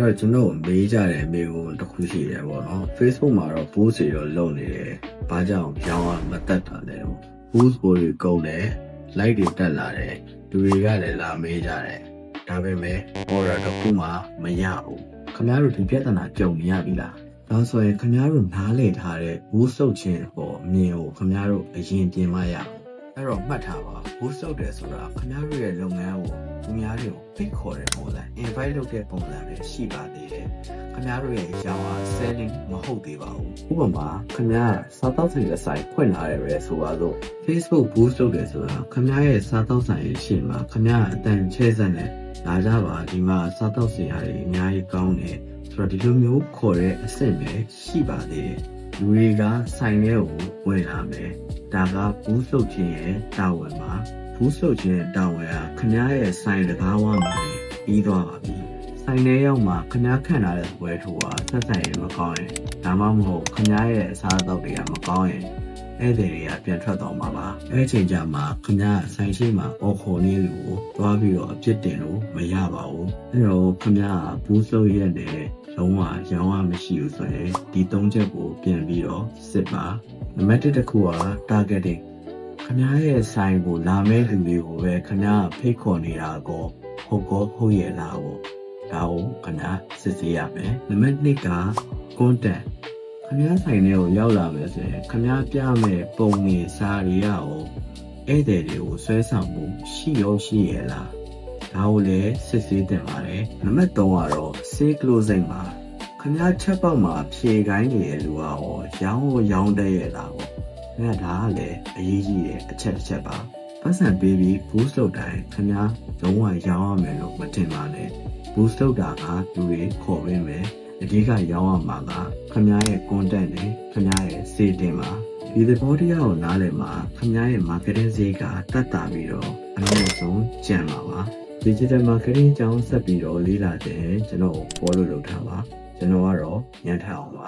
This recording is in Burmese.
အဲ့တော့ကျွန်တော်မေးကြတယ်မေးဖို့တစ်ခုရှိတယ်ပေါ့နော် Facebook မှာတော့ post တွေတော့လုပ်နေတယ်ဘာကြောင့်ကြောင်းကမတက်တာလဲတော့ post ကိုတွေကုန်တယ် like တွေတက်လာတယ်လူတွေကလည်းလာမေးကြတယ်ဒါပေမဲ့ order တစ်ခုမှမရဘူးခင်ဗျားတို့ဒီပြဿနာကြုံနေရပြီလားဒါဆိုရင်ခင်ဗျားတို့နားလည်ထားတဲ့ post ဆုပ်ခြင်းဟောအမြင်ကိုခင်ဗျားတို့အရင်ပြင်မရအောင်အဲ့တော့မှတ်ထားပါ post ဆုပ်တယ်ဆိုတာခင်ဗျားတို့ရဲ့လုပ်ငန်းကို သူများတွေကိုဖိတ်ခေါ်တဲ့ပုံစံ invite လုပ်တဲ့ပုံစံပဲရှိပါသေးတယ်ခင်ဗျားတို့ရဲ့ရောင်းအား selling မဟုတ်သေးပါဘူးဥပမာခင်ဗျားစားတောက်ဆိုင်ရဲ့ဆိုင်ဖွင့်လာတယ်ပဲဆိုပါတော့ Facebook boost လုပ်တယ်ဆိုတာခင်ဗျားရဲ့စားတောက်ဆိုင်ရဲ့ရှေ့မှာခင်ဗျားအတန်ချဲ့စက်နဲ့လာကြပါဒီမှာစားတောက်စရာတွေအများကြီးကောင်းတယ်ဆိုတော့ဒီလိုမျိုးခေါ်တဲ့အဆင့်ပဲရှိပါသေးတယ်လူတွေကဆိုင်ထဲကိုဝင်လာမယ်ဒါကဘူးဆုပ်ခြင်းရဲ့တာဝန်ပါ ဘူးဆုပ်ခြင်းရဲ့တာဝန်ကခင်ဗျားရဲ့ဆိုင်တကားဝါမှာလေပြီးသွားပါပြီဆိုင်ထဲရောက်မှခင်ဗျားခန့်လာတဲ့ဝယ်ထိုးကဆက်ဆံရင်မကောင်းရင်ဒါမှမဟုတ်ခင်ဗျားရဲ့အစားအသောက်တွေကမကောင်းရင်ဧည့်သည်တွေကပြန်ထွက်သွားမှာပါအဲ့ဒီချိန်ကျမှခင်ဗျားဆိုင်ရှိမှာအော်ခေါ်နေလူကိုသွားပြီးတော့အပြစ်တင်လို့မရပါဘူးအဲ့တော့ခင်ဗျားကဘူးစုပ်ရက်နဲ့လုံးဝရောင်းရမရှိဘူးဆိုရင်ဒီ၃ချက်ကိုပြန်ပြီးတော့စစ်ပါနံပါတ်၁တစ်ခုက targeting ခင်ဗျားရဲ့ဆိုင်ကိုလာမဲ့လူတွေကိုပဲခင်ဗျားကဖိတ်ခေါ်နေတာကိုဟုတ်ကောဟုတ်ရဲ့လားကိုဒါကိုခင်ဗျားစစ်ဆေးရမယ်နံပါတ်2က content ခမားဆိုင်ထဲကိုရောက်လာမယ်ဆိုရင်ခမားပြမဲ့ပုံနေစားတွေရအောင်ဧည့်သည်တွေကိုဆွဲဆောင်မှုရှိရောရှိရဲ့လားဒါကိုလည်းစစ်ဆေးတင်ပါတယ်နံပါတ်3ကတော့ sale closing မှာခမားချက်ပေါက်မှာဖြေခိုင်းနေတဲ့လူကရောရောင်းကိုရောင်းတဲ့ရဲ့လားပေါ့ အဲ့ဒါကလည်းအရေးကြီးတဲ့အချက်တစ်ချက်ပါပတ်စံပေးပြီး boost လုပ်တိုင်းခမားလုံးဝရောင်းရမယ်လို့မတင်ပါနဲ့ boost လုပ်တာကလူတွေခေါ်ပေးမယ်အဓိကရောင်းရမှာကခမားရဲ့ content နဲ့ခမားရဲ့စေတင်ပါဒီသဘောတရားကိုနားလည်မှာခမားရဲ့ marketing ဈေးကတက်တာပြီးတော့အနည်းဆုံးကျန်ပါပါ digital marketing အကြောင်းဆက်ပြီးတော့လေ့လာတဲ့ကျွန်တော်ကို follow လုပ်ထားပါကျွန်တော်ကတော့ညံထအောင်ပါ